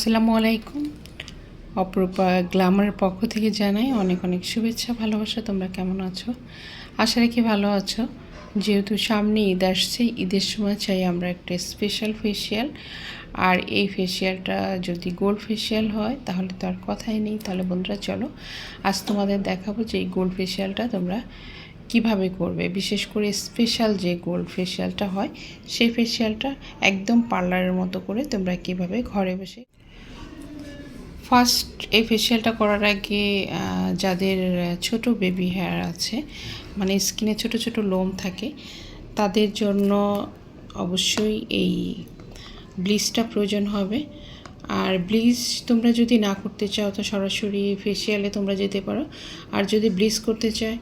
আসসালামু আলাইকুম। অপরূপা গ্ল্যামারের পক্ষ থেকে জানাই অনেক অনেক শুভেচ্ছা, ভালোবাসা। তোমরা কেমন আছো? আশা রাখি ভালো আছো। যেহেতু সামনে ঈদ আসছে, ঈদের সময় চাই আমরা একটা স্পেশাল ফেসিয়াল আর এই ফেসিয়ালটা যদি গোল্ড ফেসিয়াল হয়, তাহলে তো আর কথাই নেই। তাহলে বন্ধুরা, চলো আজ তোমাদের দেখাবো যে এই গোল্ড ফেসিয়ালটা তোমরা কীভাবে করবে। বিশেষ করে স্পেশাল যে গোল্ড ফেসিয়ালটা হয়, সেই ফেসিয়ালটা একদম পার্লারের মতো করে তোমরা কীভাবে ঘরে বসে ফার্স্ট এই ফেসিয়ালটা করার আগে যাদের ছোট বেবি হেয়ার আছে মানে স্কিনে ছোট ছোট লোম থাকে, তাদের জন্য অবশ্যই এই ব্লিচটা প্রয়োজন হবে। আর ব্লিচ তোমরা যদি না করতে চাও, তো সরাসরি ফেসিয়ালে তোমরা যেতে পারো। আর যদি ব্লিচ করতে চাই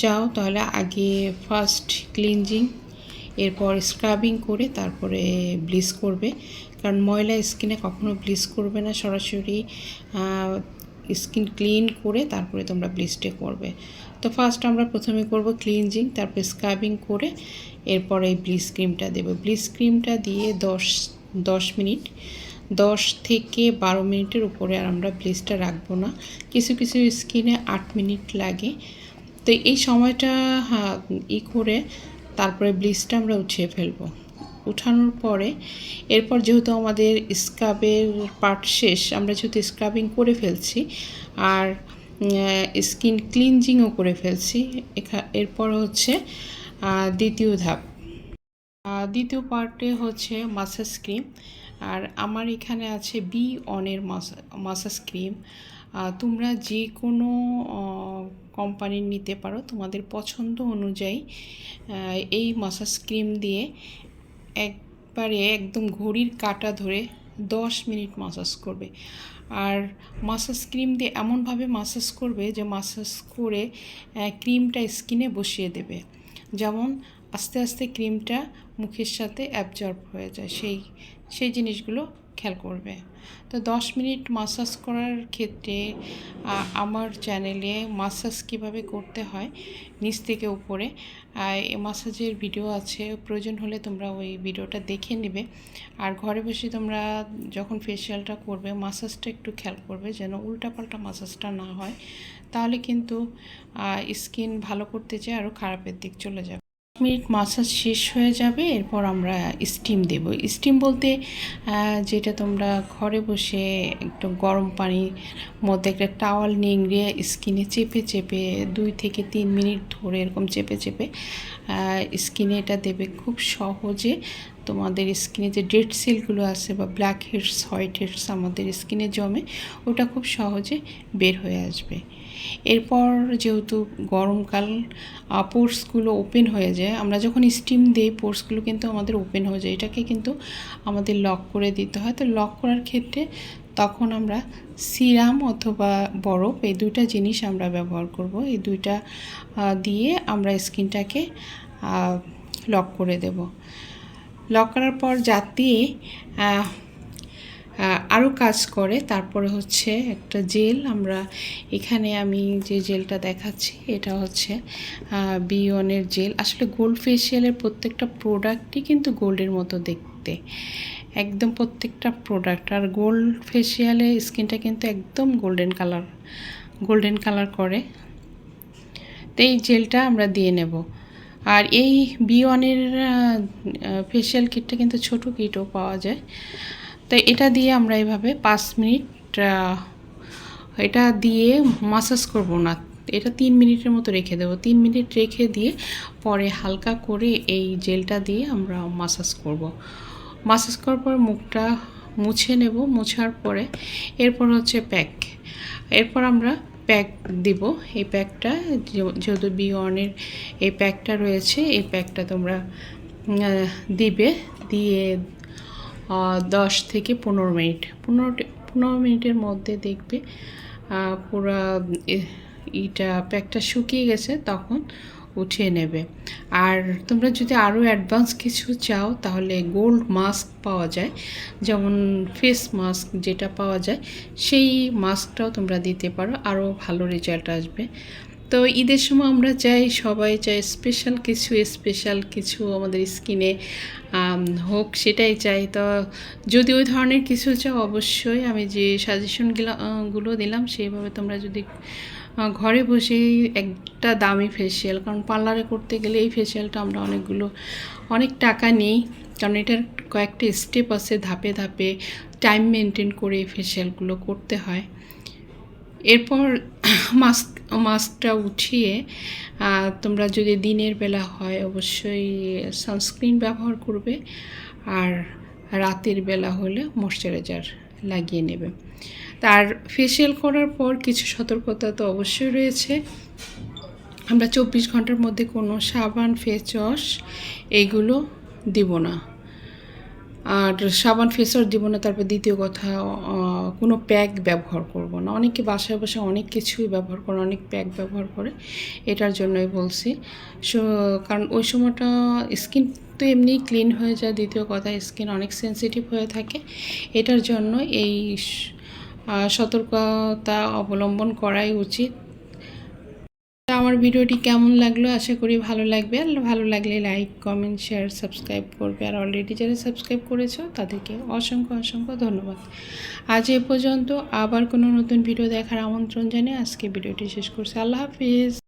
চাও, তাহলে আগে ফার্স্ট ক্লিনজিং এরপর স্ক্রাবিং করে তারপরে ব্লিচ করবে। কারণ ময়লা স্কিনে কখনো ব্লিচ করবে না সরাসরি স্কিন ক্লিন করে তারপরে তোমরা ব্লিচটা করবে। তো ফার্স্ট আমরা প্রথমে করব ক্লিনজিং তারপরে স্ক্রাবিং করে এরপর এই ব্লিচ ক্রিমটা দেবো। ব্লিচ ক্রিমটা দিয়ে দশ দশ মিনিট, দশ থেকে বারো মিনিটের উপরে আর আমরা ব্লিচটা রাখব না। কিছু কিছু স্কিনে আট মিনিট লাগে। তো এই সময়টা ই করে তারপরে ব্লিচটা আমরা উঠিয়ে ফেলব। উঠানোর পরে, এরপর যেহেতু আমাদের স্ক্রাবের পার্ট শেষ, আমরা যেহেতু স্ক্রাবিং করে ফেলছি আর স্কিন ক্লিনজিংও করে ফেলছি, এখা- এরপর হচ্ছে দ্বিতীয় ধাপ। দ্বিতীয় পার্টে হচ্ছে মাসাজ ক্রিম, আর আমার এখানে আছে বি অনের মাসাজ ক্রিম। তোমরা যে কোনো কোম্পানির নিতে পারো, তোমাদের পছন্দ অনুযায়ী এই মাসাজ ক্রিম দিয়ে একবারে একদম ঘড়ির কাটা ধরে দশ মিনিট মাসাজ করবে। আর মাসাজ ক্রিম দিয়ে এমনভাবে মাসাজ করবে যে মাসাজ করে ক্রিমটা স্কিনে বসিয়ে দেবে। যেমন আস্তে আস্তে ক্রিমটা মুখের সাথে অ্যাবজর্ব হয়ে যায়, সেই সেই জিনিসগুলো খেয়াল করবে। তো দশ মিনিট মাসাজ করার ক্ষেত্রে আমার চ্যানেলে মাসাজ কীভাবে করতে হয়, নিচ থেকে উপরে মাসাজের ভিডিও আছে, প্রয়োজন হলে তোমরা ওই ভিডিওটা দেখে নেবে। আর ঘরে বসে তোমরা যখন ফেসিয়ালটা করবে মাসাজটা একটু খেয়াল করবে যেন উল্টাপাল্টা মাসাজটা না হয়, তাহলে কিন্তু স্কিন ভালো করতে চায় আরও খারাপের দিক চলে যাবে। মিনিট মাসাজ শেষ হয়ে যাবে, এরপর আমরা স্টিম দেব। স্টিম বলতে যেটা তোমরা ঘরে বসে একটু গরম পানির মধ্যে একটা টাওয়াল নিংড়ে স্কিনে চেপে চেপে দুই থেকে তিন মিনিট ধরে এরকম চেপে চেপে স্কিনে এটা দেবে খুব সহজে। তোমাদের স্কিনে যে ডেড সেলগুলো আছে বা ব্ল্যাক হেডস হোয়াইট হেডস আমাদের স্কিনে জমে, ওটা খুব সহজে বের হয়ে আসবে। এরপর যেহেতু গরমকাল পোর্সগুলো ওপেন হয়ে যায়, আমরা যখন স্টিম দিই, পোর্সগুলো কিন্তু আমাদের ওপেন হয়ে যায়। এটাকে কিন্তু আমাদের লক করে দিতে হয়। তো লক করার ক্ষেত্রে তখন আমরা সিরাম অথবা বরফ, এই দুইটা জিনিস আমরা ব্যবহার করব। এই দুইটা দিয়ে আমরা স্কিনটাকে লক করে দেব। লক করার পর যাতে আরও কাজ করে। তারপরে হচ্ছে একটা জেল। আমরা এখানে আমি যে জেলটা দেখাচ্ছি, এটা হচ্ছে বিয়নের জেল। আসলে গোল্ড ফেসিয়ালের প্রত্যেকটা প্রোডাক্টই কিন্তু গোল্ডের মতো দেখতে। একদম প্রত্যেকটা প্রোডাক্ট আর গোল্ড ফেসিয়ালে স্কিনটা কিন্তু একদম গোল্ডেন কালার গোল্ডেন কালার করে। তো এই জেলটা আমরা দিয়ে নেব। আর এই বি ওয়ানের ফেসিয়াল কিটটা কিন্তু ছোটো কিটও পাওয়া যায়। তো এটা দিয়ে আমরা এভাবে পাঁচ মিনিট এটা দিয়ে মাসাজ করব না। এটা তিন মিনিটের মতো রেখে দেবো। তিন মিনিট রেখে দিয়ে পরে হালকা করে এই জেলটা দিয়ে আমরা মাসাজ করব। মাসাজ করার পর মুখটা মুছে নেব। মুছার পরে এরপর হচ্ছে প্যাক। এরপর আমরা প্যাক দিব। এই প্যাকটা যেহেতু বি ওয়ানের এই প্যাকটা রয়েছে, এই প্যাকটা তোমরা দিবে। দিয়ে দশ থেকে পনেরো মিনিট। পনেরো পনেরো মিনিটের মধ্যে দেখবে পুরো পুরা, এ- ইটা প্যাকটা শুকিয়ে গেছে, তখন উঠিয়ে নেবে। আর তোমরা যদি আরও অ্যাডভান্স কিছু চাও, তাহলে গোল্ড মাস্ক পাওয়া যায়। যেমন ফেস মাস্ক যেটা পাওয়া যায়, সেই মাস্কটাও তোমরা দিতে পারো আরও ভালো রেজাল্ট আসবে। তো ঈদের সময় আমরা চাই সবাই চাই স্পেশাল কিছু স্পেশাল কিছু আমাদের স্কিনে হোক সেটাই চাই তো যদি ওই ধরনের কিছু চাও অবশ্যই আমি যে সাজেশনগুলো গুলো দিলাম সেইভাবে তোমরা যদি ঘরে বসেই একটা দামি ফেসিয়াল কারণ পার্লারে করতে গেলে এই ফেসিয়ালটা আমরা অনেকগুলো, অনেক টাকা নিই। কারণ এটার কয়েকটা স্টেপ আছে ধাপে ধাপে টাইম মেনটেন করে এই ফেসিয়ালগুলো করতে হয়। এরপর মাস্ক মাস্কটা উঠিয়ে তোমরা যদি দিনের বেলা হয় অবশ্যই সানস্ক্রিন ব্যবহার করবে আর রাতের বেলা হলে ময়শ্চারাইজার লাগিয়ে নেবে। তার ফেসিয়াল করার পর কিছু সতর্কতা তো অবশ্যই রয়েছে। আমরা চব্বিশ ঘণ্টার মধ্যে কোনো সাবান ফেস ওয়াশ এইগুলো দিব না। আর সাবান ফেসার ওয়াশ দিব না তারপর দ্বিতীয় কথা কোনো প্যাক ব্যবহার করব না। অনেকে বাসায় বসে অনেক কিছুই ব্যবহার করে, অনেক প্যাক ব্যবহার করে, এটার জন্যই বলছি। সো, কারণ ওই সময়টা স্কিন তো এমনিই ক্লিন হয়ে যায়, দ্বিতীয় কথা, স্কিন অনেক সেনসিটিভ হয়ে থাকে। এটার জন্য এই সতর্কতা অবলম্বন করাই উচিত। আমার ভিডিওটি কেমন লাগল আশা করি ভালো লাগবে। আর ভালো লাগলে লাইক, কমেন্ট, শেয়ার, সাবস্ক্রাইব করবে। আর অলরেডি যারা সাবস্ক্রাইব করেছ, তাদেরকে অসংখ্য অসংখ্য ধন্যবাদ। আজ এ পর্যন্ত আবার কোনো নতুন ভিডিও দেখার আমন্ত্রণ জানিয়ে আজকে ভিডিওটি শেষ করছি। আল্লাহ হাফিজ।